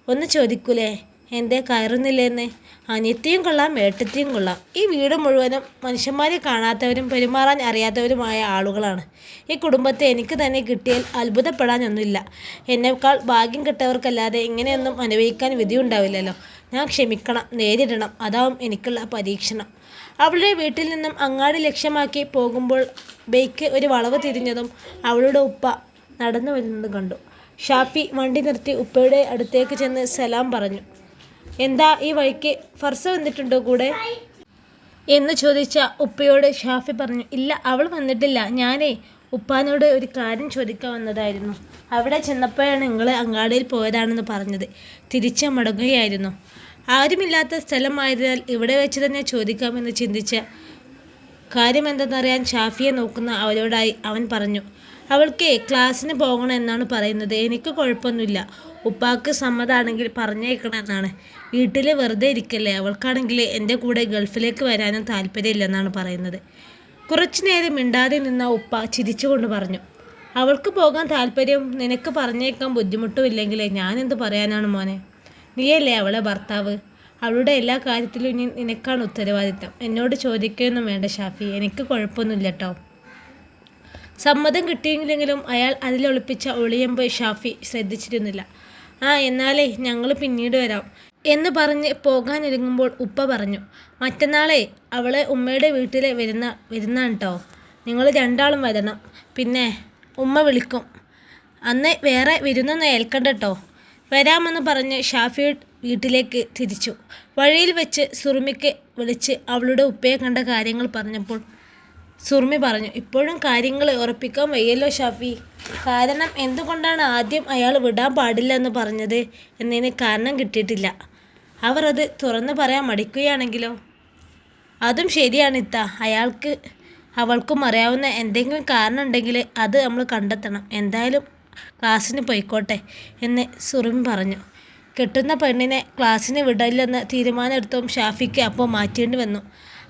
Speaker 1: ഒന്ന് ചോദിക്കൂലേ? എന്തേ കയറുന്നില്ലേന്ന്? അനിയത്തിയും കൊള്ളാം ഏട്ടത്തിയും കൊള്ളാം. ഈ വീട് മുഴുവനും മനുഷ്യന്മാരെ കാണാത്തവരും പെരുമാറാൻ അറിയാത്തവരുമായ ആളുകളാണ്. ഈ കുടുംബത്തെ എനിക്ക് തന്നെ കിട്ടിയാൽ അത്ഭുതപ്പെടാനൊന്നുമില്ല. എന്നേക്കാൾ ഭാഗ്യം കിട്ടവർക്കല്ലാതെ ഇങ്ങനെയൊന്നും അനുഭവിക്കാൻ വിധിയുണ്ടാവില്ലല്ലോ. ഞാൻ ക്ഷമിക്കണം നേരിടണം. അതാവും എനിക്കുള്ള പരീക്ഷണം. അവളുടെ വീട്ടിൽ നിന്നും അങ്ങാടി ലക്ഷ്യമാക്കി പോകുമ്പോൾ ബൈക്ക് ഒരു വളവ് തിരിഞ്ഞതും അവളുടെ ഉപ്പ നടന്നു വരുന്നത് കണ്ടു. ഷാഫി വണ്ടി നിർത്തി ഉപ്പയുടെ അടുത്തേക്ക് ചെന്ന് സലാം പറഞ്ഞു. എന്താ ഈ വഴിക്ക് ഫർസ് വന്നിട്ടുണ്ടോ കൂടെ? എന്ന് ചോദിച്ച ഉപ്പയോട് ഷാഫി പറഞ്ഞു ഇല്ല അവൾ വന്നിട്ടില്ല. ഞാനേ ഉപ്പാനോട് ഒരു കാര്യം ചോദിക്കാൻ വന്നതായിരുന്നു. അവിടെ ചെന്നപ്പോഴാണ് നിങ്ങൾ അങ്ങാടിയിൽ പോയതാണെന്ന് പറഞ്ഞത്. തിരിച്ച് മടങ്ങുകയായിരുന്നു. ആരുമില്ലാത്ത സ്ഥലമായതിനാൽ ഇവിടെ വെച്ച് തന്നെ ചോദിക്കാമെന്ന് ചിന്തിച്ച കാര്യമെന്തെന്നറിയാൻ ഷാഫിയെ നോക്കുന്ന അവരോടായി അവൻ പറഞ്ഞു അവൾക്ക് ക്ലാസ്സിന് പോകണം എന്നാണ് പറയുന്നത്. എനിക്ക് കുഴപ്പമൊന്നുമില്ല. ഉപ്പാക്ക് സമ്മതമാണെങ്കിൽ പറഞ്ഞേക്കണമെന്നാണ് വീട്ടിൽ വെറുതെ ഇരിക്കല്ലേ? അവൾക്കാണെങ്കിൽ എന്റെ കൂടെ ഗൾഫിലേക്ക് വരാനും താല്പര്യമില്ലെന്നാണ് പറയുന്നത്. കുറച്ചു നേരം മിണ്ടാതെ നിന്ന ഉപ്പ ചിരിച്ചുകൊണ്ട് പറഞ്ഞു അവൾക്ക് പോകാൻ താല്പര്യം? നിനക്ക് പറഞ്ഞേക്കാൻ ബുദ്ധിമുട്ടുമില്ലെങ്കിൽ ഞാനെന്ത് പറയാനാണ് മോനെ? നീയല്ലേ അവളെ ഭർത്താവ്? അവളുടെ എല്ലാ കാര്യത്തിലും നിനക്കാണ് ഉത്തരവാദിത്തം. എന്നോട് ചോദിക്കുകയൊന്നും വേണ്ട ഷാഫി. എനിക്ക് കുഴപ്പമൊന്നുമില്ല കേട്ടോ സമ്മതം കിട്ടിയെങ്കിലെങ്കിലും അയാൾ അതിലൊളിപ്പിച്ച ഒളിയമ്പ് ഷാഫി ശ്രദ്ധിച്ചിരുന്നില്ല. ആ എന്നാലേ ഞങ്ങൾ പിന്നീട് വരാം എന്ന് പറഞ്ഞ് പോകാനൊരുങ്ങുമ്പോൾ ഉപ്പ പറഞ്ഞു മറ്റന്നാളെ അവളെ ഉമ്മയുടെ വീട്ടിൽ വരുന്ന വരുന്നാണ് കേട്ടോ നിങ്ങൾ രണ്ടാളും വരണം. പിന്നെ ഉമ്മ വിളിക്കും. അന്ന് വേറെ വിരുന്നൊന്ന് ഏൽക്കണ്ട കേട്ടോ വരാമെന്ന് പറഞ്ഞ് ഷാഫി വീട്ടിലേക്ക് തിരിച്ചു. വഴിയിൽ വെച്ച് സുറുമിക്ക് വിളിച്ച് അവളുടെ ഉപ്പയെ കണ്ട കാര്യങ്ങൾ പറഞ്ഞപ്പോൾ സുറുമി പറഞ്ഞു ഇപ്പോഴും കാര്യങ്ങൾ ഉറപ്പിക്കാൻ വയ്യല്ലോ ഷാഫി. കാരണം എന്തുകൊണ്ടാണ് ആദ്യം അയാൾ വിടാൻ പാടില്ല എന്ന് പറഞ്ഞത് എന്നതിന് കാരണം കിട്ടിയിട്ടില്ല. അവർ അത് തുറന്നു പറയാൻ മടിക്കുകയാണെങ്കിലോ? അതും ശരിയാണ് ഇത്ത. അയാൾക്ക് അവൾക്കും അറിയാവുന്ന എന്തെങ്കിലും കാരണം ഉണ്ടെങ്കിൽ അത് നമ്മൾ കണ്ടെത്തണം. എന്തായാലും ക്ലാസ്സിന് പോയിക്കോട്ടെ എന്ന് സുറുമി പറഞ്ഞു. കെട്ടുന്ന പെണ്ണിനെ ക്ലാസ്സിന് വിടില്ലെന്ന് തീരുമാനമെടുത്തും ഷാഫിക്ക് അപ്പോൾ മാറ്റേണ്ടി വന്നു.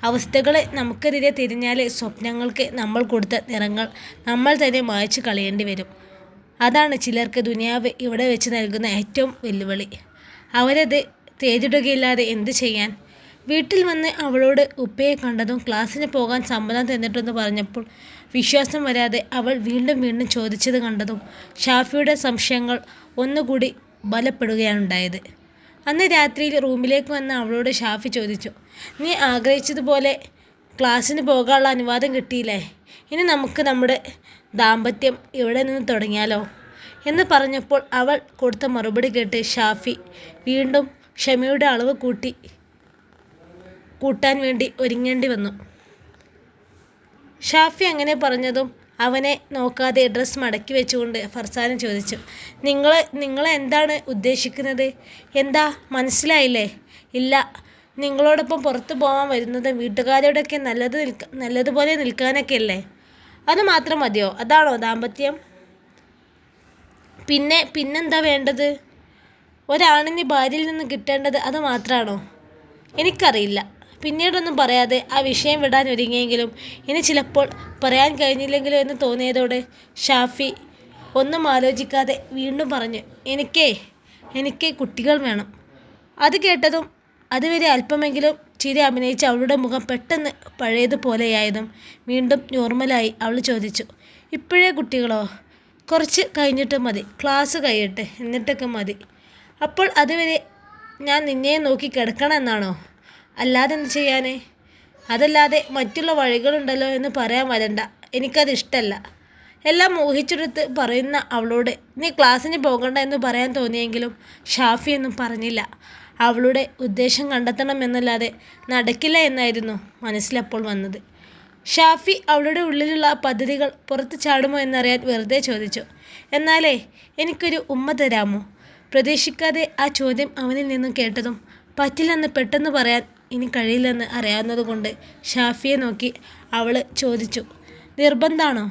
Speaker 1: അവസ്ഥകളെ നമുക്കെതിരെ തിരിഞ്ഞാൽ സ്വപ്നങ്ങൾക്ക് നമ്മൾ കൊടുത്ത നിറങ്ങൾ നമ്മൾ തന്നെ മായ്ച്ചു കളയേണ്ടി വരും. അതാണ് ചിലർക്ക് ദുനിയാവ് ഇവിടെ വെച്ച് നൽകുന്ന ഏറ്റവും വെല്ലുവിളി. അവരത് തേടിടുകയില്ലാതെ എന്ത് ചെയ്യാൻ? വീട്ടിൽ വന്ന് അവളോട് ഉപ്പയെ കണ്ടതും ക്ലാസ്സിന് പോകാൻ സമ്മതം തന്നിട്ടെന്ന് പറഞ്ഞപ്പോൾ വിശ്വാസം വരാതെ അവൾ വീണ്ടും വീണ്ടും ചോദിച്ചത് കണ്ടതും ഷാഫിയുടെ സംശയങ്ങൾ ഒന്നുകൂടി ബലപ്പെടുകയാണുണ്ടായത്. അന്ന് രാത്രിയിൽ റൂമിലേക്ക് വന്ന അവളോട് ഷാഫി ചോദിച്ചു നീ ആഗ്രഹിച്ചതുപോലെ ക്ലാസ്സിന് പോകാനുള്ള അനുവാദം കിട്ടിയില്ലേ? ഇനി നമുക്ക് നമ്മുടെ ദാമ്പത്യം ഇവിടെ നിന്ന് തുടങ്ങിയാലോ? എന്ന് പറഞ്ഞപ്പോൾ അവൾ കൊടുത്ത മറുപടി കേട്ട് ഷാഫി വീണ്ടും ക്ഷമയുടെ അളവ് കൂട്ടി കൂട്ടാൻ വേണ്ടി ഒരുങ്ങേണ്ടി വന്നു. ഷാഫി അങ്ങനെ പറഞ്ഞതും അവനെ നോക്കാതെ ഡ്രസ്സ് മടക്കി വെച്ചുകൊണ്ട് ഫർസാന ചോദിച്ചു നിങ്ങൾ നിങ്ങൾ എന്താണ് ഉദ്ദേശിക്കുന്നത്? എന്താ? മനസ്സിലായില്ലേ? ഇല്ല നിങ്ങളോടൊപ്പം പുറത്തു പോകാൻ വരുന്നത് വീട്ടുകാരോടൊക്കെ നല്ലത് നിൽക്ക നല്ലതുപോലെ നിൽക്കാനൊക്കെ അല്ലേ? അത് മാത്രം മതിയോ? അതാണോ ദാമ്പത്യം? പിന്നെ പിന്നെന്താ വേണ്ടത്? ഒരാണിന് ഭാര്യയിൽ നിന്ന് കിട്ടേണ്ടത് അത് മാത്രമാണോ എനിക്കറിയില്ല. പിന്നീടൊന്നും പറയാതെ ആ വിഷയം വിടാൻ ഒരുങ്ങിയെങ്കിലും ഇനി ചിലപ്പോൾ പറയാൻ കഴിഞ്ഞില്ലെങ്കിലും എന്ന് തോന്നിയതോടെ ഷാഫി ഒന്നും ആലോചിക്കാതെ വീണ്ടും പറഞ്ഞു എനിക്കേ എനിക്ക് കുട്ടികൾ വേണം. അത് കേട്ടതും അതുവരെ അല്പമെങ്കിലും ചിരി അഭിനയിച്ച് അവളുടെ മുഖം പെട്ടെന്ന് പഴയതുപോലെയായതും വീണ്ടും നോർമലായി അവൾ ചോദിച്ചു ഇപ്പോഴേ കുട്ടികളോ? കുറച്ച് കഴിഞ്ഞിട്ട് മതി ക്ലാസ് കഴിയട്ടെ എന്നിട്ടൊക്കെ മതി. അപ്പോൾ അതുവരെ ഞാൻ നിന്നെ നോക്കി കിടക്കണം എന്നാണോ? അല്ലാതെ എന്ത് ചെയ്യാനേ? അതല്ലാതെ മറ്റുള്ള വഴികളുണ്ടല്ലോ എന്ന് പറയാൻ വരണ്ട. എനിക്കത് ഇഷ്ടമല്ല എല്ലാം മോഹിച്ചെടുത്ത് പറയുന്ന അവളോട് നീ ക്ലാസ്സിന് പോകണ്ട എന്ന് പറയാൻ തോന്നിയെങ്കിലും ഷാഫി ഒന്നും പറഞ്ഞില്ല. അവളുടെ ഉദ്ദേശം കണ്ടെത്തണമെന്നല്ലാതെ നടക്കില്ല എന്നായിരുന്നു മനസ്സിലപ്പോൾ വന്നത്. ഷാഫി അവളുടെ ഉള്ളിലുള്ള പദ്ധതികൾ പുറത്ത് ചാടുമോ എന്നറിയാൻ വെറുതെ ചോദിച്ചു. എന്നാലേ എനിക്കൊരു ഉമ്മ തരാമോ? പ്രതീക്ഷിക്കാതെ ആ ചോദ്യം അവനിൽ നിന്നും കേട്ടതും പറ്റില്ലെന്ന് പെട്ടെന്ന് പറയാൻ ഇനി കഴിയില്ലെന്ന് അറിയാവുന്നതുകൊണ്ട് ഷാഫിയെ നോക്കി അവൾ ചോദിച്ചു നിർബന്ധമാണോ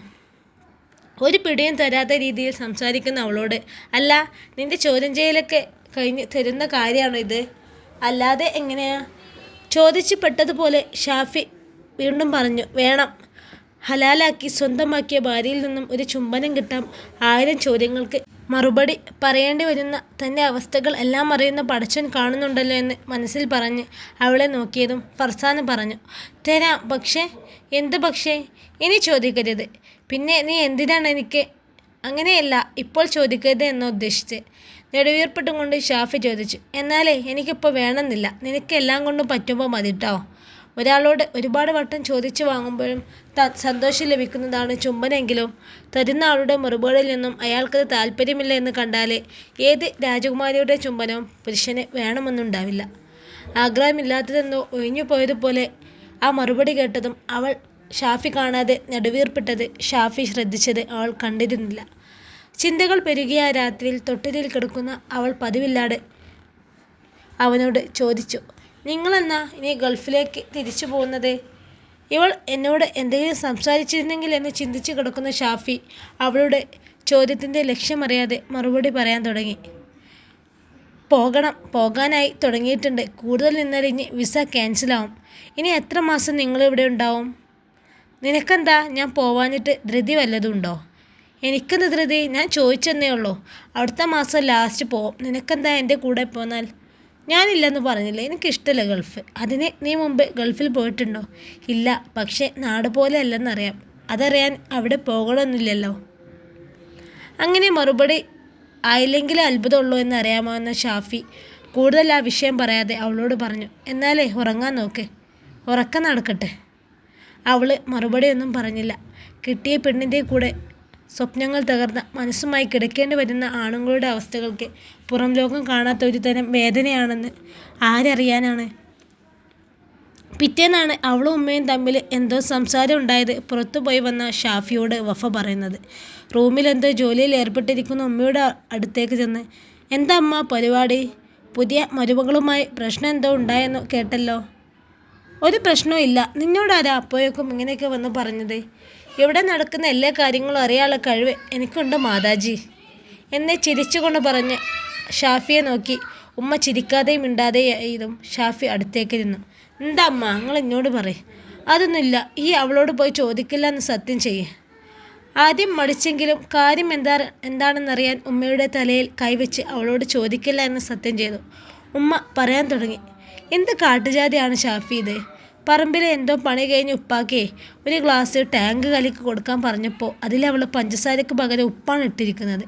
Speaker 1: ഒരു പിടിയും തരാത്ത രീതിയിൽ സംസാരിക്കുന്ന അവളോട്. അല്ല നിന്റെ ചോദ്യം ചെയ്യലൊക്കെ കഴിഞ്ഞ് തരുന്ന കാര്യമാണോ ഇത്? അല്ലാതെ എങ്ങനെയാ? ചോദിച്ചു പെട്ടതുപോലെ ഷാഫി വീണ്ടും പറഞ്ഞു വേണം. ഹലാലാക്കി സ്വന്തമാക്കിയ ഭാര്യയിൽ നിന്നും ഒരു ചുംബനം കിട്ടാം ആയിരം ചോദ്യങ്ങൾക്ക് മറുപടി പറയേണ്ടി വരുന്ന തന്റെ അവസ്ഥകൾ എല്ലാം അറിയുന്ന പടച്ചൻ കാണുന്നുണ്ടല്ലോ എന്ന് മനസ്സിൽ പറഞ്ഞ് അവളെ നോക്കിയതും ഫർസാന് പറഞ്ഞു തരാം പക്ഷേ എന്ത് പക്ഷേ? ഇനി ചോദിക്കരുത്. പിന്നെ നീ എന്തിനാണ് എനിക്ക് അങ്ങനെയല്ല ഇപ്പോൾ ചോദിക്കരുത് എന്ന് ഉദ്ദേശിച്ച്? നെടുവീർപ്പിട്ടും കൊണ്ട് ഷാഫി ചോദിച്ചു എന്നാലേ എനിക്കിപ്പോൾ വേണമെന്നില്ല. നിനക്ക് എല്ലാം കൊണ്ടും പറ്റുമ്പോൾ മതി കേട്ടോ ഒരാളോട് ഒരുപാട് വട്ടം ചോദിച്ചു വാങ്ങുമ്പോഴും സന്തോഷം ലഭിക്കുന്നതാണ് ചുംബനെങ്കിലും. തരുന്ന ആളുടെ മറുപടിയിൽ നിന്നും അയാൾക്കത് താല്പര്യമില്ല എന്ന് കണ്ടാലേ ഏത് രാജകുമാരിയുടെ ചുംബനവും പുരുഷന് വേണമെന്നുണ്ടാവില്ല. ആഗ്രഹമില്ലാത്തതെന്നോ ഒഴിഞ്ഞു പോയതുപോലെ ആ മറുപടി കേട്ടതും അവൾ ഷാഫി കാണാതെ നെടുവീർപ്പിട്ടത് ഷാഫി ശ്രദ്ധിച്ചത് അവൾ കണ്ടിരുന്നില്ല. ചിന്തകൾ പെരുകിയ രാത്രിയിൽ തൊട്ടിലിൽ കിടക്കുന്ന അവൾ പതിവില്ലാതെ അവനോട് ചോദിച്ചു നിങ്ങളെന്നാ ഇനി ഗൾഫിലേക്ക് തിരിച്ചു പോകുന്നത്? ഇവൾ എന്നോട് എന്തെങ്കിലും സംസാരിച്ചിരുന്നെങ്കിൽ എന്ന് ചിന്തിച്ചു കിടക്കുന്ന ഷാഫി അവളുടെ ചോദ്യത്തിന്റെ ലക്ഷ്യമറിയാതെ മറുപടി പറയാൻ തുടങ്ങി. പോകണം പോകാനായി തുടങ്ങിയിട്ടുണ്ട്. കൂടുതൽ നിന്നറിഞ്ഞ് വിസ ക്യാൻസലാവും ഇനി എത്ര മാസം നിങ്ങളിവിടെ ഉണ്ടാവും? നിനക്കെന്താ? ഞാൻ പോവാഞ്ഞിട്ട് ധൃതി വല്ലതും ഉണ്ടോ? എനിക്കെന്ത് ധൃതി? ഞാൻ ചോദിച്ചെന്നേ ഉള്ളൂ. അടുത്ത മാസം ലാസ്റ്റ് പോവും. നിനക്കെന്താ എന്റെ കൂടെ പോന്നാൽ? ഞാനില്ലെന്ന് പറഞ്ഞില്ല? എനിക്കിഷ്ടമല്ല ഗൾഫ്. അതിന് നീ മുമ്പ് ഗൾഫിൽ പോയിട്ടുണ്ടോ? ഇല്ല പക്ഷേ നാട് പോലെ അല്ലെന്നറിയാം. അതറിയാൻ അവിടെ പോകണമെന്നില്ലല്ലോ അങ്ങനെ മറുപടി ആയില്ലെങ്കിലും അത്ഭുതമുള്ളൂ എന്ന് അറിയാമോ എന്ന ഷാഫി കൂടുതൽ ആ വിഷയം പറയാതെ അവളോട് പറഞ്ഞു എന്നാലേ ഉറങ്ങാൻ നോക്ക്. ഉറക്കം നടക്കട്ടെ. അവൾ മറുപടിയൊന്നും പറഞ്ഞില്ല. കിട്ടിയ പെണ്ണിന്റെ കൂടെ സ്വപ്നങ്ങൾ തകർന്ന മനസ്സുമായി കിടക്കേണ്ടി വരുന്ന ആണുങ്ങളുടെ അവസ്ഥകൾക്ക് പുറം ലോകം കാണാത്ത ഒരു തരം വേദനയാണെന്ന് ആരറിയാനാണ് പിറ്റേന്നാണ് അവളും ഉമ്മയും തമ്മിൽ എന്തോ സംസാരം ഉണ്ടായത് പുറത്തുപോയി വന്ന ഷാഫിയോട് വഫ പറയുന്നത്. റൂമിൽ എന്തോ ജോലിയിൽ ഏർപ്പെട്ടിരിക്കുന്ന ഉമ്മയുടെ അടുത്തേക്ക് ചെന്ന് എന്താ അമ്മ പരിപാടി? പുതിയ മരുമകളുമായി പ്രശ്നം എന്തോ ഉണ്ടായെന്നോ കേട്ടല്ലോ? ഒരു പ്രശ്നവും ഇല്ല. നിന്നോടാരാ അപ്പോഴേക്കും ഇങ്ങനെയൊക്കെ വന്ന് പറഞ്ഞത്? ഇവിടെ നടക്കുന്ന എല്ലാ കാര്യങ്ങളും അറിയാനുള്ള കഴിവ് എനിക്കുണ്ട് മാതാജി. എന്നെ ചിരിച്ചുകൊണ്ട് പറഞ്ഞ് ഷാഫിയെ നോക്കി. ഉമ്മ ചിരിക്കാതെയും മിണ്ടാതെയും ഷാഫി അടുത്തേക്ക് നിന്നു എന്താ അമ്മ? നിങ്ങൾ എന്നോട് പറയും. അതൊന്നുമില്ല. ഈ അവളോട് പോയി ചോദിക്കില്ല എന്ന് സത്യം ചെയ്യേ. ആദ്യം മടിച്ചെങ്കിലും കാര്യം എന്താ എന്താണെന്നറിയാൻ ഉമ്മയുടെ തലയിൽ കൈവച്ച് അവളോട് ചോദിക്കില്ല എന്ന് സത്യം ചെയ്തു. ഉമ്മ പറയാൻ തുടങ്ങി. എന്ത് കാട്ടുജാതിയാണ് ഷാഫി ഇത്? പറമ്പിലെ എന്തോ പണി കഴിഞ്ഞ് ഉപ്പാക്കേ ഒരു ഗ്ലാസ് ടാങ്ക് കലിക്ക് കൊടുക്കാൻ പറഞ്ഞപ്പോൾ അതിൽ അവൾ പഞ്ചസാരയ്ക്ക് പകരം ഉപ്പാണ് ഇട്ടിരിക്കുന്നത്.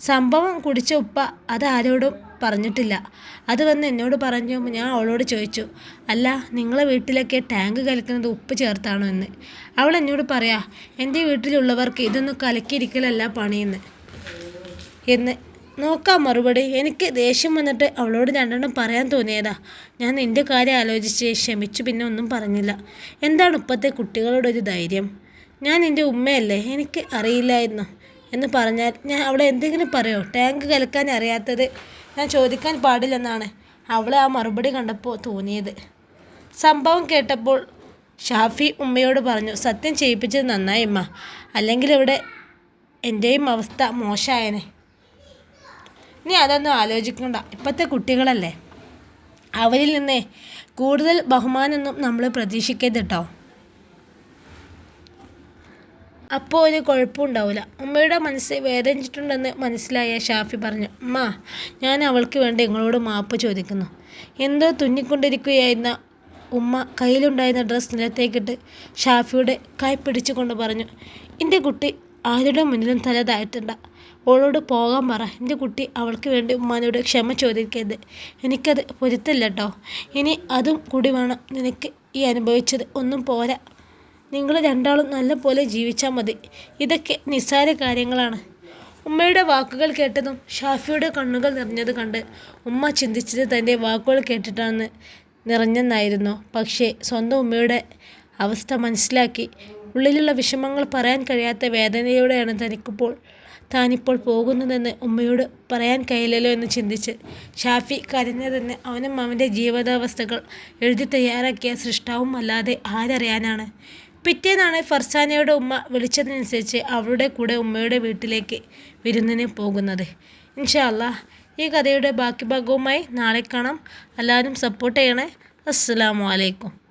Speaker 1: സംഭവം കുടിച്ച ഉപ്പ അതാരോടും പറഞ്ഞിട്ടില്ല. അത് വന്ന് എന്നോട് പറഞ്ഞു ഞാൻ അവളോട് ചോദിച്ചു അല്ല നിങ്ങളെ വീട്ടിലൊക്കെ ടാങ്ക് കലക്കുന്നത് ഉപ്പ് ചേർത്താണോ എന്ന്. അവൾ എന്നോട് പറയാ എന്റെ വീട്ടിലുള്ളവർക്ക് ഇതൊന്നും കലക്കിയിരിക്കലല്ല പണിയെന്ന്. എന്ന് നോക്കാം മറുപടി. എനിക്ക് ദേഷ്യം വന്നിട്ട് അവളോട് രണ്ടെണ്ണം പറയാൻ തോന്നിയതാ. ഞാൻ നിന്റെ കാര്യം ആലോചിച്ച് ക്ഷമിച്ചു പിന്നെ ഒന്നും പറഞ്ഞില്ല. എന്താണ് ഇപ്പോഴത്തെ കുട്ടികളോടൊരു ധൈര്യം? ഞാൻ നിന്റെ ഉമ്മയല്ലേ? എനിക്ക് അറിയില്ലായിരുന്നു എന്ന് പറഞ്ഞാൽ ഞാൻ അവളെ എന്തെങ്കിലും പറയോ? ടാങ്ക് കലക്കാൻ അറിയാത്തത് ഞാൻ ചോദിക്കാൻ പാടില്ലെന്നാണ് അവളെ ആ മറുപടി കണ്ടപ്പോൾ തോന്നിയത്. സംഭവം കേട്ടപ്പോൾ ഷാഫി ഉമ്മയോട് പറഞ്ഞു സത്യം ചെയ്യിപ്പിച്ചത് നന്നായി ഉമ്മ. അല്ലെങ്കിൽ ഇവിടെ എന്റെയും അവസ്ഥ മോശമായനെ. നീ അതൊന്നും ആലോചിക്കണ്ട. ഇപ്പോഴത്തെ കുട്ടികളല്ലേ? അവരിൽ നിന്നേ കൂടുതൽ ബഹുമാനമൊന്നും നമ്മൾ പ്രതീക്ഷിക്കരുത് കേട്ടോ അപ്പോൾ ഒരു കുഴപ്പമുണ്ടാവില്ല ഉമ്മയുടെ മനസ്സ് വേദനിച്ചിട്ടുണ്ടെന്ന് മനസ്സിലായ ഷാഫി പറഞ്ഞു അമ്മ ഞാൻ അവൾക്ക് വേണ്ടി നിങ്ങളോട് മാപ്പ് ചോദിക്കുന്നു. എന്തോ തുന്നിക്കൊണ്ടിരിക്കുകയായിരുന്ന ഉമ്മ കയ്യിലുണ്ടായിരുന്ന ഡ്രസ്സ് നിലത്തേക്കിട്ട് ഷാഫിയുടെ കൈ പിടിച്ചുകൊണ്ട് പറഞ്ഞു എന്റെ കുട്ടി ആരുടെ മുന്നിലും തല താഴ്ത്തണ്ട. ഓളോട് പോകാൻ പറ. എന്റെ കുട്ടി അവൾക്ക് വേണ്ടി ഉമ്മാനോട് ക്ഷമ ചോദിക്കരുത്. എനിക്കത് പൊരുത്തല്ല കേട്ടോ ഇനി അതും കൂടി വേണം. നിനക്ക് ഈ അനുഭവിച്ചത് ഒന്നും പോരാ. നിങ്ങൾ രണ്ടാളും നല്ല പോലെ ജീവിച്ചാൽ മതി. ഇതൊക്കെ നിസ്സാര കാര്യങ്ങളാണ്. ഉമ്മയുടെ വാക്കുകൾ കേട്ടതും ഷാഫിയുടെ കണ്ണുകൾ നിറഞ്ഞത് കണ്ട് ഉമ്മ ചിന്തിച്ചത് തന്റെ വാക്കുകൾ കേട്ടിട്ടാണ് നിറഞ്ഞെന്നായിരുന്നു. പക്ഷേ സ്വന്തം ഉമ്മയുടെ അവസ്ഥ മനസ്സിലാക്കി. ഉള്ളിലുള്ള വിഷമങ്ങൾ പറയാൻ കഴിയാത്ത വേദനയോടെയാണ് തനിക്കിപ്പോൾ താനിപ്പോൾ പോകുന്നതെന്ന് ഉമ്മയോട് പറയാൻ കഴിയില്ലല്ലോ എന്ന് ചിന്തിച്ച് ഷാഫി കരഞ്ഞതെന്ന് അവനും അവന്റെ ജീവിതാവസ്ഥകൾ എഴുതി തയ്യാറാക്കിയ സൃഷ്ടാവും അല്ലാതെ ആരറിയാനാണ്. പിറ്റേന്നാണ് ഫർസാനയുടെ ഉമ്മ വിളിച്ചതിനനുസരിച്ച് അവളുടെ കൂടെ ഉമ്മയുടെ വീട്ടിലേക്ക് വിരുന്നിന് പോകുന്നത്. ഇൻഷാല്ല ഈ കഥയുടെ ബാക്കി ഭാഗവുമായി നാളെ കാണാം. എല്ലാവരും സപ്പോർട്ട് ചെയ്യണേ. അസ്സാം അലൈക്കും.